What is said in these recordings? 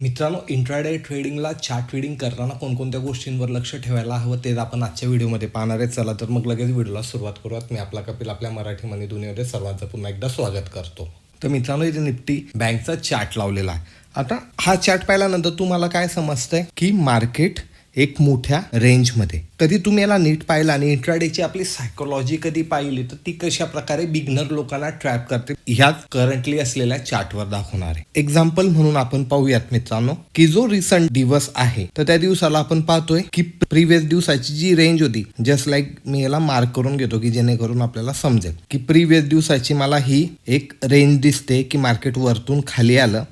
मित्रांनो इंट्राडे ट्रेडिंगला chart trading करताना कोणकोणत्या गोष्टींवर लक्ष ठेवायला हवं तेच आपण आजच्या व्हिडिओमध्ये पाहणार आहे. चला तर मग लगेच व्हिडिओला सुरुवात करूयात. मी आपला कपिल आपल्या मराठी मनी दुनियामध्ये सर्वांचं पुन्हा एकदा स्वागत करतो. तर मित्रांनो इथे निफ्टी बँकचा चार्ट लावलेला आहे. आता हा चार्ट पाहिल्यानंतर तुम्हाला काय समजतंय? की मार्केट एक मोठ्या रेंजमध्ये कधी तुम्ही याला नीट पाहिलं आणि इंट्राडेची आपली सायकोलॉजी कधी पाहिली तर ती कशा प्रकारे बिगनर लोकांना ट्रॅप करते ह्यात करंटली असलेल्या चार्टवर दाखवणार आहे. एक्झाम्पल म्हणून आपण पाहूयात मित्रांनो की जो रिसंट दिवस आहे तर त्या दिवसाला आपण पाहतोय की प्रिव्हियस दिवसाची जी रेंज होती जस्ट लाईक मी याला मार्क करून घेतो की जेणेकरून आपल्याला समजेल की प्रिव्हियस दिवसाची मला ही एक रेंज दिसते की मार्केट वरतून खाली आलं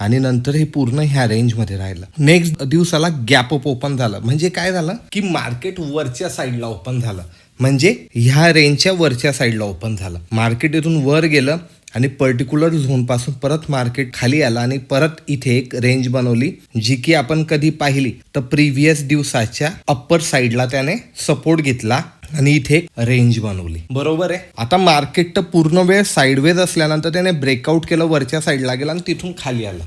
आणि नंतर हे पूर्ण ह्या रेंजमध्ये राहिलं. नेक्स्ट दिवसाला गॅप अप ओपन झालं. म्हणजे काय झालं? की मार्केट वरच्या साईडला ओपन झालं. म्हणजे ह्या रेंजच्या वरच्या साईडला ओपन झालं. मार्केट इथून वर गेलं आणि पर्टिक्युलर झोनपासून परत मार्केट खाली आलं आणि परत इथे एक रेंज बनवली जी की आपण कधी पाहिली. तर प्रिव्हियस दिवसाच्या अप्पर साईडला त्याने सपोर्ट घेतला आणि इथे एक रेंज बनवली. बरोबर आहे? आता मार्केट तर पूर्ण वेळ साईडवेज असल्यानंतर त्याने ब्रेकआउट केलं वरच्या साईडला गेला आणि तिथून खाली आलं.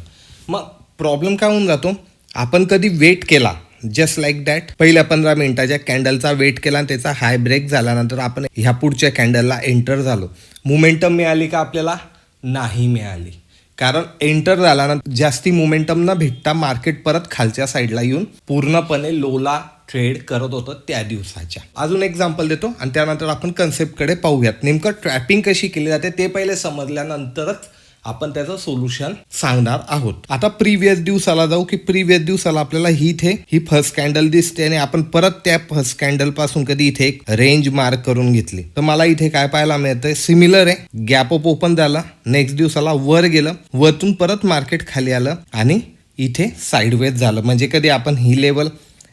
मग प्रॉब्लेम काय होऊन जातो? आपण कधी वेट केला जस्ट लाईक दॅट पहिल्या पंधरा मिनिटाच्या कॅन्डलचा वेट केला आणि त्याचा हाय ब्रेक झाल्यानंतर आपण ह्या पुढच्या कॅन्डलला एंटर झालो. मुमेंटम मिळाली का आपल्याला? नाही मिळाली. कारण एंटर झाल्यानंतर जास्ती मोमेंटम न भेटता मार्केट परत खालच्या साईडला येऊन पूर्णपणे लोला ट्रेड करत होतं त्या दिवसाच्या. अजून एक्झाम्पल देतो आणि त्यानंतर आपण कन्सेप्टकडे पाहूयात. नेमकं ट्रॅपिंग कशी केली जाते ते पहिले समजल्यानंतरच आपण त्याचं सोल्युशन सांगणार आहोत. आता प्रिव्हियस दिवसाला जाऊ की प्रिव्हियस दिवसाला आपल्याला ही इथे ही फर्स्ट कॅन्डल दिसते आणि आपण परत त्या फर्स्ट कॅन्डलपासून कधी इथे एक रेंज मार्क करून घेतली. तर मला इथे काय पाहायला मिळतंय? सिमिलर आहे. गॅप अप ओपन झाला. नेक्स्ट दिवसाला वर गेलं. वरतून परत मार्केट खाली आलं आणि इथे साईडवेज झालं. म्हणजे कधी आपण ही लेवल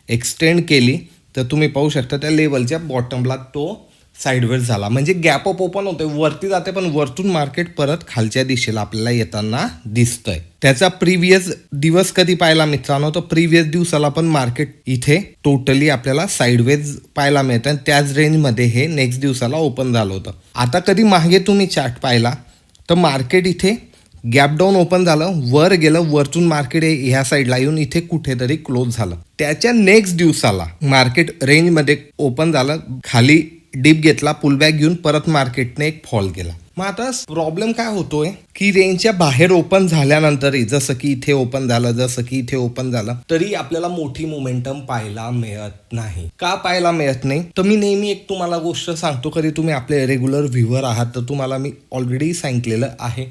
एक्सटेंड केली तर तुम्ही पाहू शकता त्या लेवलच्या बॉटमला तो साईडवेज झाला. म्हणजे गॅप अप ओपन होते वरती जाते पण वरतून मार्केट परत खालच्या दिशेला आपल्याला येताना दिसतंय. त्याचा प्रिव्हियस दिवस कधी पाहायला मित्रांनो तर प्रिव्हियस दिवसाला पण मार्केट इथे टोटली आपल्याला साईडवेज पाहायला मिळतं आणि त्याच रेंजमध्ये हे नेक्स्ट दिवसाला ओपन झालं होतं. आता कधी मागे तुम्ही चार्ट पाहिला तर मार्केट इथे गॅप डाऊन ओपन झालं वर गेलं वरतून मार्केट ह्या साईडला येऊन इथे कुठेतरी क्लोज झालं. त्याच्या नेक्स्ट दिवसाला मार्केट रेंजमध्ये ओपन झालं खाली डिप घेतला पुलबॅक घेऊन परत मार्केटने एक फॉल केला. मग आता प्रॉब्लेम काय होतोय? की रेंजच्या बाहेर ओपन झाल्यानंतरही जसं की इथे ओपन झालं जसं की इथे ओपन झालं तरी आपल्याला मोठी मोमेंटम पाहायला मिळत नाही. का पाहायला मिळत नाही? तर मी नेहमी एक तुम्हाला गोष्ट सांगतो कधी तुम्ही आपले रेग्युलर व्ह्युअर आहात तर तुम्हाला मी ऑलरेडी सांगितलेलं आहे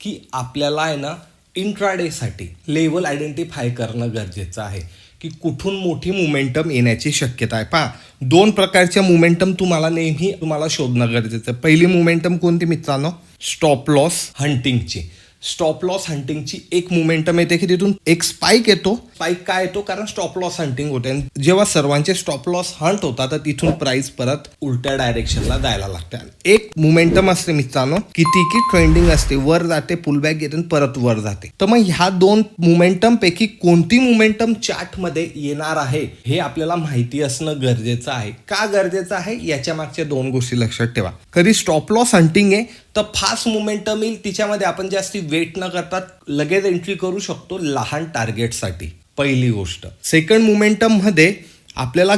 की आपल्याला आहे ना इंट्राडेसाठी लेवल आयडेंटिफाय करणं गरजेचं आहे. की कुठून मोठी मुमेंटम येण्याची शक्यता आहे. पहा दोन प्रकारच्या मुमेंटम तुम्हाला नेहमी तुम्हाला शोधणं गरजेचं आहे. पहिली मुमेंटम कोणती मित्रांनो? स्टॉप लॉस हंटिंगची स्टॉप लॉस हंटिंगची एक मुमेंटम येते की तिथून एक स्पाईक येतो. स्पाईक काय येतो? कारण स्टॉप लॉस हंटिंग होते. आणि जेव्हा सर्वांचे स्टॉप लॉस हंट होतात तर तिथून प्राइस परत उलट्या डायरेक्शनला जायला लागते. एक मुमेंटम असते मित्रांनो की ती की ट्रेंडिंग असते. वर जाते पुलबॅक येते परत वर जाते. तर मग ह्या दोन मुमेंटम पैकी कोणती मुमेंटम चार्टमध्ये येणार आहे हे आपल्याला माहिती असणं गरजेचं आहे. का गरजेचं आहे? याच्या मागच्या दोन गोष्टी लक्षात ठेवा. कधी स्टॉप लॉस हंटिंग आहे तर फास्ट मुमेंटम येईल तिच्यामध्ये आपण जास्ती वेट न करता लगेच एंट्री करू शकतो लहान टार्गेटसाठी पहिली गोष्ट. सेकंड मुमेंटममध्ये आपल्याला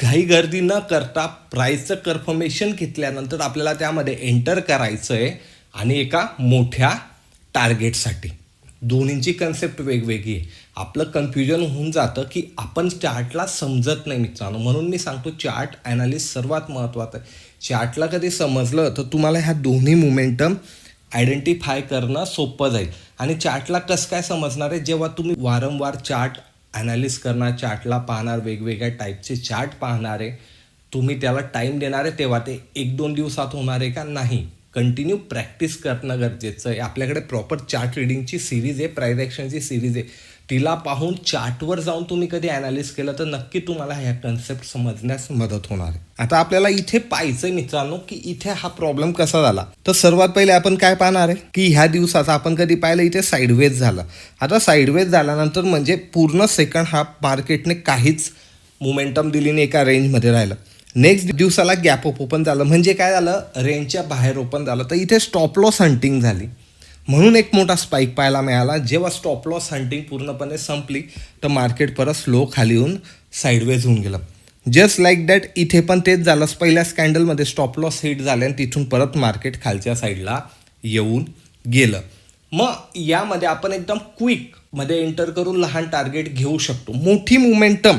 घाई गर्दी न करता प्राईसचं कन्फर्मेशन घेतल्यानंतर आपल्याला त्यामध्ये एंटर करायचं आहे आणि एका मोठ्या टार्गेटसाठी दोन्हींची कन्सेप्ट वेगवेगळी आहे. आपलं कन्फ्युजन होऊन जातं की आपण चार्टला समजत नाही मित्रांनो. म्हणून मी सांगतो चार्ट ॲनालिस्ट सर्वात महत्त्वाचं आहे. चार्टला कधी समजलं तर तुम्हाला ह्या दोन्ही मुमेंटम आयडेंटिफाय करणं सोपं जाईल. आणि चार्टला कसं काय समजणार आहे? जेव्हा तुम्ही वारंवार चार्ट ॲनालिस करणार चार्टला पाहणार वेगवेगळ्या टाईपचे चार्ट पाहणार आहे तुम्ही त्याला टाईम देणार आहे तेव्हा ते एक दोन दिवसात होणार आहे का? नाही. कंटिन्यू प्रॅक्टिस करणं गरजेचं आहे. आपल्याकडे प्रॉपर चार्ट रिडिंगची सिरीज आहे प्राईज ॲक्शनची सिरीज आहे. तिला पाहून चार्टवर जाऊन तुम्ही कधी ॲनालिस केलं तर नक्की तुम्हाला ह्या कन्सेप्ट समजण्यास मदत होणार आहे. आता आपल्याला इथे पाहायचं मित्रांनो की इथे हा प्रॉब्लेम कसा झाला. तर सर्वात पहिले आपण काय पाहणार आहे? की ह्या दिवसाचा आपण कधी पाहिलं इथे साईडवेज झालं. आता साईडवेज झाल्यानंतर म्हणजे पूर्ण सेकंड हाफ मार्केटने काहीच मोमेंटम दिली नाही एका रेंजमध्ये राहिलं. नेक्स्ट दिवसाला गॅप अप ओपन झालं. म्हणजे काय झालं? रेंजच्या बाहेर ओपन झालं. तर इथे स्टॉप लॉस हंटिंग झाली. म्हणून एक मोठा स्पाईक पाहायला मिळाला. जेव्हा स्टॉप लॉस हंटिंग पूर्णपणे संपली तर मार्केट परत स्लो खाली येऊन साईडवेज होऊन गेलं. जस्ट लाईक दॅट इथे पण तेच झालं. पहिल्या स्कॅन्डलमध्ये स्टॉप लॉस हिट झाले आणि तिथून परत मार्केट खालच्या साईडला येऊन गेलं. मग यामध्ये आपण एकदम क्विकमध्ये एंटर करून लहान टार्गेट घेऊ शकतो. मोठी मुमेंटम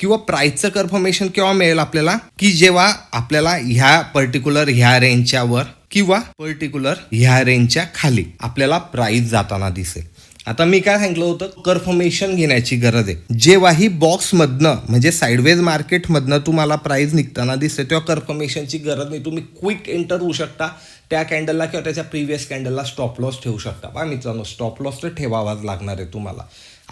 किंवा प्राईसचं कन्फर्मेशन केव्हा मिळेल आपल्याला? की जेव्हा आपल्याला ह्या पर्टिक्युलर ह्या रेंजच्या वर किंवा पर्टिक्युलर ह्या रेंजच्या खाली आपल्याला प्राईस जाताना दिसेल. आता मी काय सांगितलं होतं? कन्फर्मेशन घेण्याची गरज आहे. जेव्हाही बॉक्समधनं म्हणजे साईडवेज मार्केटमधनं तुम्हाला प्राईज निघताना दिसते तेव्हा कन्फर्मेशनची गरज नाही. तुम्ही क्विक एंटर होऊ शकता. त्या कॅन्डलला किंवा त्याच्या प्रिव्हियस कॅन्डलला स्टॉप लॉस ठेवू शकता. बा मित्रांनो स्टॉप लॉस तर ठेवावाच लागणार आहे तुम्हाला.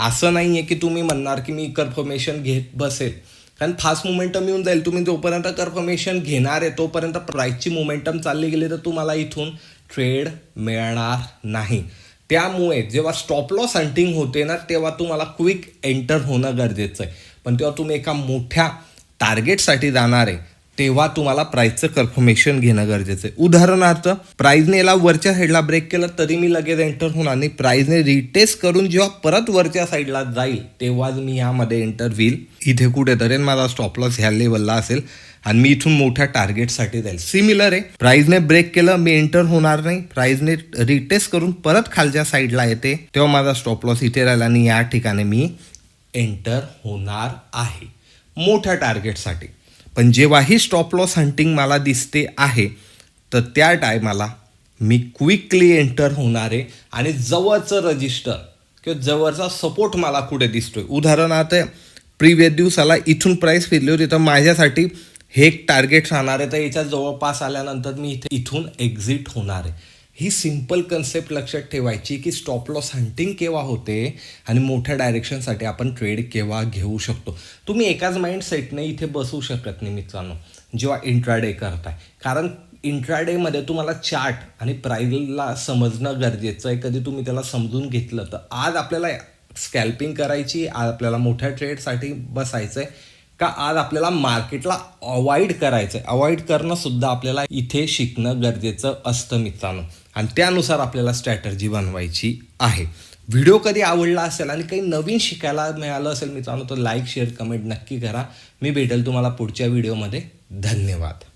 असं नाही आहे की तुम्ही म्हणणार की मी कन्फर्मेशन घेत बसेल. कारण फास्ट मुमेंटम येऊन जाईल. तुम्ही जोपर्यंत कन्फर्मेशन घेणार आहे तोपर्यंत प्राईजची मोमेंटम चालली गेली तर तुम्हाला इथून ट्रेड मिळणार नाही. त्यामुळे जेव्हा स्टॉप लॉस हंटिंग होते ना तेव्हा तुम्हाला क्विक एंटर होणं गरजेचं आहे. पण तेव्हा तुम्ही एका मोठ्या टार्गेटसाठी जाणार आहे तेव्हा तुम्हाला प्राईजचं कन्फर्मेशन घेणं गरजेचं आहे. उदाहरणार्थ प्राईजने याला वरच्या साईडला ब्रेक केलं तरी मी लगेच एंटर होणार आणि प्राईजने रिटेस्ट करून जेव्हा परत वरच्या साईडला जाईल तेव्हाच मी यामध्ये एंटर होईल इथे कुठेतरी माझा स्टॉप लॉस ह्या लेवलला असेल. आणि मी इथून मोठ्या टार्गेटसाठी जाईल. सिमिलर आहे. प्राईजने ब्रेक केलं मी एंटर होणार नाही. प्राईजने रिटेस्ट करून परत खालच्या साईडला येते. तेव्हा माझा स्टॉप लॉस इथे राहिला आणि या ठिकाणी मी एंटर होणार आहे. मोठ्या टार्गेटसाठी पण जेव्हाही स्टॉप लॉस हंटिंग मला दिसते आहे तर त्या टायमाला मी क्विकली एंटर होणार आहे. आणि जवळचं रजिस्टर किंवा जवळचा सपोर्ट मला कुठे दिसतोय? उदाहरणार्थ प्रिव्हियस दिवसाला इथून प्राईस फिरली होती तर माझ्यासाठी हे एक टार्गेट राहणार आहे. तर याच्या जवळपास आल्यानंतर मी इथे इथून एक्झिट होणार आहे. ही सिंपल कन्सेप्ट लक्षात ठेवायची की स्टॉप लॉस हंटिंग केव्हा होते आणि मोठ्या डायरेक्शनसाठी आपण ट्रेड केव्हा घेऊ शकतो. तुम्ही एकाच माइंडसेटने इथे बसू शकत नाही मित्रांनो. जेव्हा इंट्राडे करताय. कारण इंट्राडेमध्ये तुम्हाला चार्ट आणि प्राईजला समजणं गरजेचं आहे. कधी तुम्ही त्याला समजून घेतलं तर. आज आपल्याला स्कॅल्पिंग करायची आज आपल्याला मोठ्या ट्रेडसाठी बसायचं आहे का आज आपल्याला मार्केटला अवॉइड करायचं आहे अवॉइड करणंसुद्धा आपल्याला इथे शिकणं गरजेचं असतं मित्रांनो. आणि त्यानुसार आपल्याला स्ट्रॅटर्जी बनवायची आहे. व्हिडिओ कधी आवडला असेल आणि काही नवीन शिकायला मिळालं असेल मित्रांनो तर लाईक शेअर कमेंट नक्की करा. मी भेटेल तुम्हाला पुढच्या व्हिडिओमध्ये. धन्यवाद.